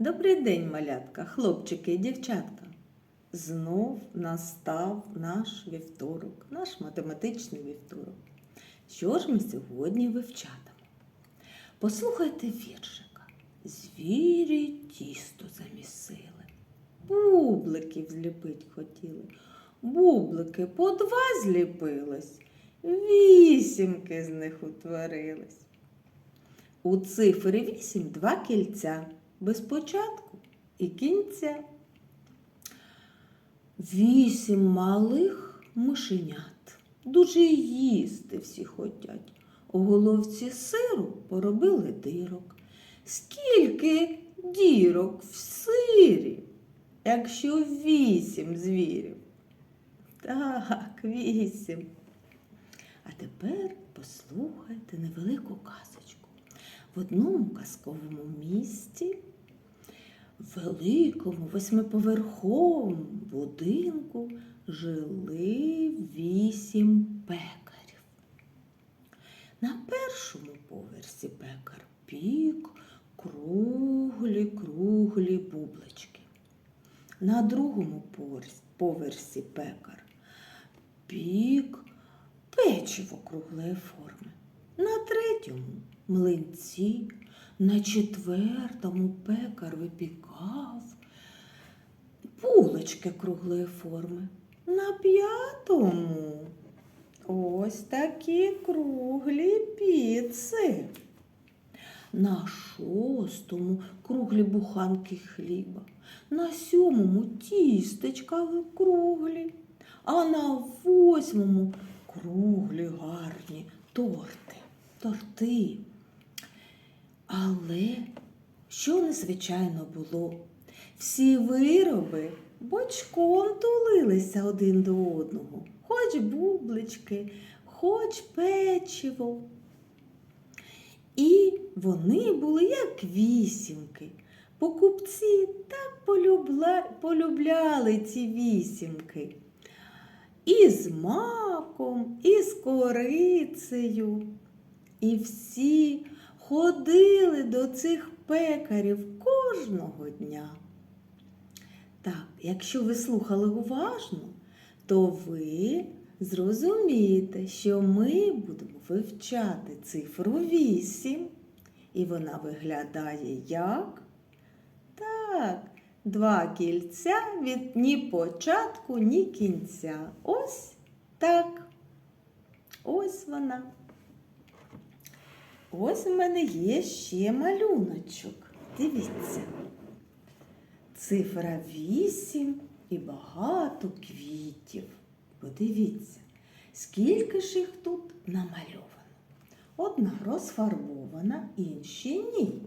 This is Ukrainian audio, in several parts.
Добрий день, малятка, хлопчики і дівчатка. Знов настав наш вівторок, наш математичний вівторок. Що ж ми сьогодні вивчатимемо? Послухайте віршика. Звірі тісто замісили, бубликів зліпить хотіли. Бублики по два зліпилось, вісімки з них утворились. У цифрі вісім два кільця, без початку і кінця. Вісім малих мишенят. Дуже їсти всі хотять. У головці сиру поробили дирок. Скільки дірок в сирі, якщо вісім звірів? Так, вісім. А тепер послухайте невелику казочку. В одному казковому місті, великому восьмиповерховому будинку жили вісім пекарів. На першому поверсі пекар пік круглі круглі бублички. На другому поверсі пекар пік печиво круглої форми. На третьому млинці, на четвертому пекар випікав булочки круглої форми. На п'ятому ось такі круглі піци. На шостому круглі буханки хліба, на сьомому тістечка круглі, а на восьмому круглі гарні торти, торти. Але що незвичайно було? Всі вироби бочком тулилися один до одного, хоч бублички, хоч печиво. І вони були як вісімки. Покупці так полюбла... полюбляли ці вісімки. І з маком, і з корицею. І всі ходили до цих пекарів кожного дня. Так, якщо ви слухали уважно, то ви зрозумієте, що ми будемо вивчати цифру 8, і вона виглядає як? Так, два кільця від ні початку, ні кінця. Ось так. Ось вона. Ось у мене є ще малюночок. Дивіться. Цифра 8 і багато квітів. Подивіться, скільки ж їх тут намальовано. Одна розфарбована, інші ні.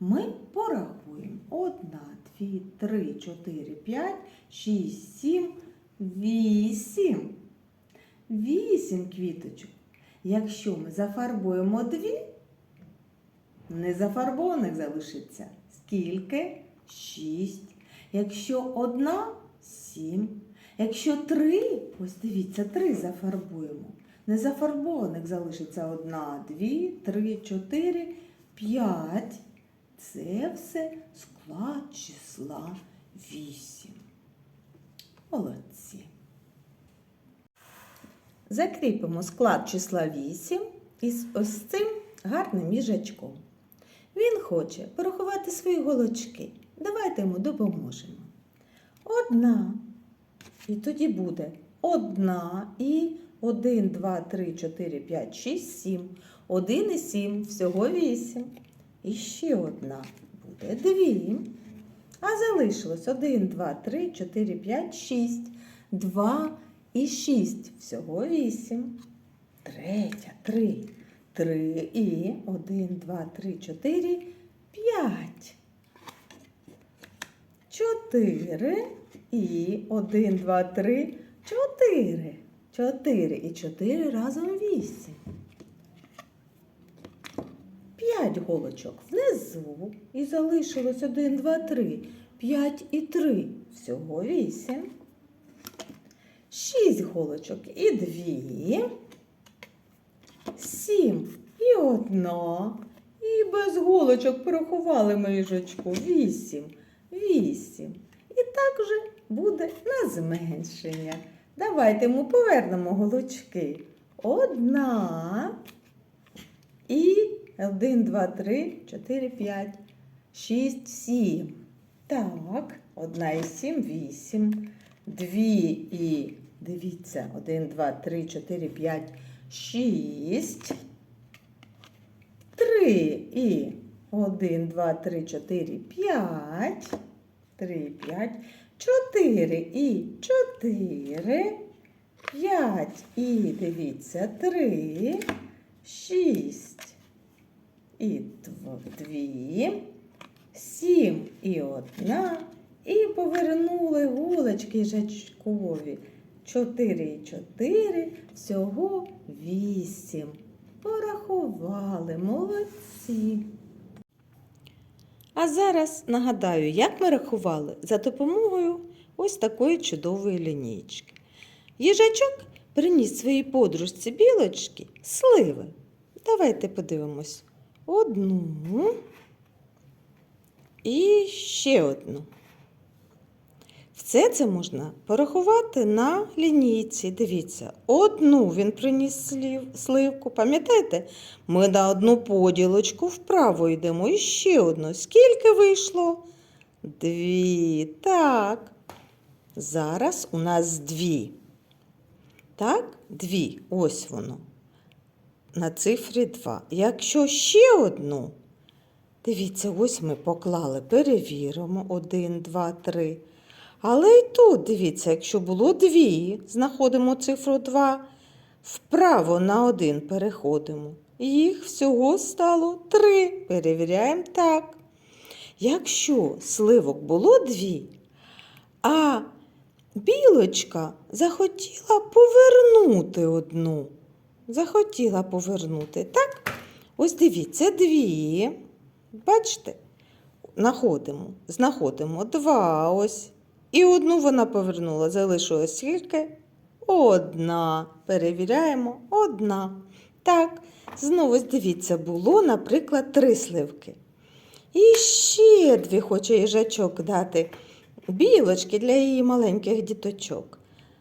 Ми порахуємо. Одна, дві, три, чотири, п'ять, шість, сім, вісім. Вісім квіточок. Якщо ми зафарбуємо дві, незафарбованих залишиться. Скільки? Шість. Якщо одна сім. Якщо три, ось дивіться, три зафарбуємо. Незафарбованих залишиться одна, дві, три, чотири, п'ять. Це все склад числа вісім. Молодці. Закріпимо склад числа 8 із ось цим гарним їжачком. Він хоче порахувати свої голочки. Давайте йому допоможемо. Одна. І тоді буде одна і 1, 2, 3, 4, 5, 6, 7. 1 і 7, всього 8. І ще одна буде 2. А залишилось 1, 2, 3, 4, 5, 6. 2 і 6. Всього 8. Третя, 3. 3 і 1, 2, 3, 4, 5. 4 і 1, 2, 3, 4. 4 і 4 разом 8. 5 голочок внизу і залишилось 1, 2, 3. 5 і 3. Всього 8. 6 голочок і 2. 7 і 1. І без голочок порахували ми їжачку. Вісім. Вісім. І так же буде на зменшення. Давайте ми повернемо голочки. Одна. І один, два, три, чотири, п'ять, шість, сім. Так, одна і сім, вісім. Дві і дивіться, один, два, три, чотири, п'ять, шість. Три і один, два, три, чотири, п'ять. Три, п'ять. Чотири і чотири. П'ять і дивіться, три. Шість і дв- дві. Сім і одна. І повернули голочки їжачкові. Чотири і чотири. Всього вісім. Порахували, молодці. А зараз нагадаю, як ми рахували за допомогою ось такої чудової лінійки. Їжачок приніс своїй подружці білочки сливи. Давайте подивимось. Одну і ще одну. Все це можна порахувати на лінійці. Дивіться, одну він приніс сливку. Пам'ятаєте? Ми на одну поділочку вправо йдемо. І ще одну. Скільки вийшло? Дві. Так. Зараз у нас дві. Так, дві. Ось воно. На цифрі 2. Якщо ще одну, дивіться, ось ми поклали, перевіримо. Один, два, три. Але і тут, дивіться, якщо було дві, знаходимо цифру 2, вправо на один переходимо. Їх всього стало три. Перевіряємо так. Якщо сливок було дві, а білочка захотіла повернути одну. Захотіла повернути. Так? Ось дивіться, дві. Бачите? Находимо, знаходимо два ось. І одну вона повернула. Залишилось скільки? Одна. Перевіряємо, одна. Так, знову дивіться, було, наприклад, три сливки. І ще дві хоче їжачок дати білочки для її маленьких діточок.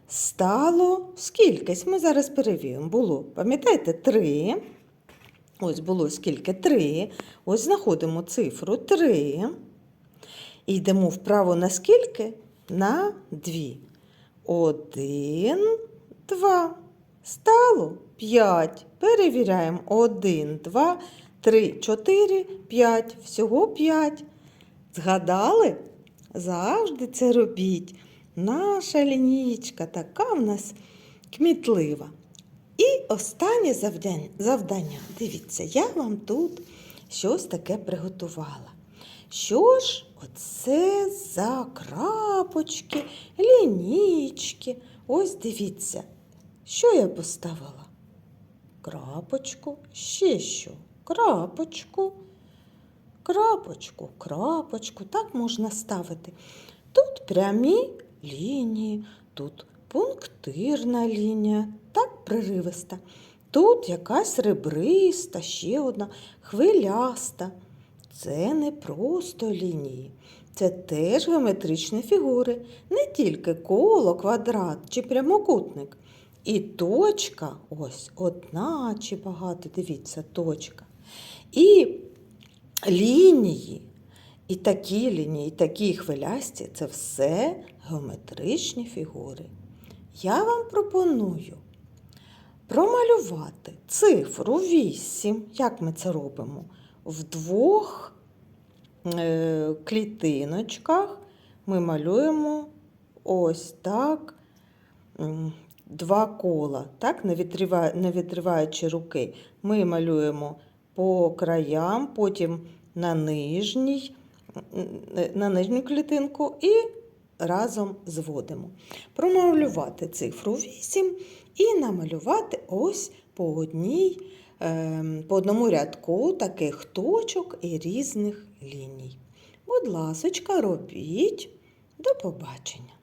Стало скількись, ми зараз перевіримо. Було, пам'ятаєте, три. Ось було скільки? Три. Ось знаходимо цифру три. І йдемо вправо на скільки? На дві. Один, два. Стало п'ять. Перевіряємо. Один, два, три, чотири, п'ять. Всього п'ять. Згадали? Завжди це робіть. Наша лінійка така в нас кмітлива. І останнє завдання. Дивіться, я вам тут щось таке приготувала. Що ж оце за крапочки, лінійки? Ось дивіться, що я поставила? Крапочку, ще що? Крапочку, крапочку, крапочку. Так можна ставити. Тут прямі лінії, тут пунктирна лінія, так приривиста. Тут якась ребриста, ще одна хвиляста. Це не просто лінії, це теж геометричні фігури, не тільки коло, квадрат чи прямокутник. І точка, ось одна чи багато, дивіться, точка. І лінії, і такі лінії, і такі хвилясті це все геометричні фігури. Я вам пропоную промалювати цифру 8. Як ми це робимо? В двох е, клітиночках ми малюємо ось так два кола, так, не, відриваючи руки. Ми малюємо по краям, потім на нижній, е, на нижню клітинку і разом зводимо. Промалювати цифру 8 і намалювати ось по одній, по одному рядку таких точок і різних ліній. Будь ласочка, робіть. До побачення!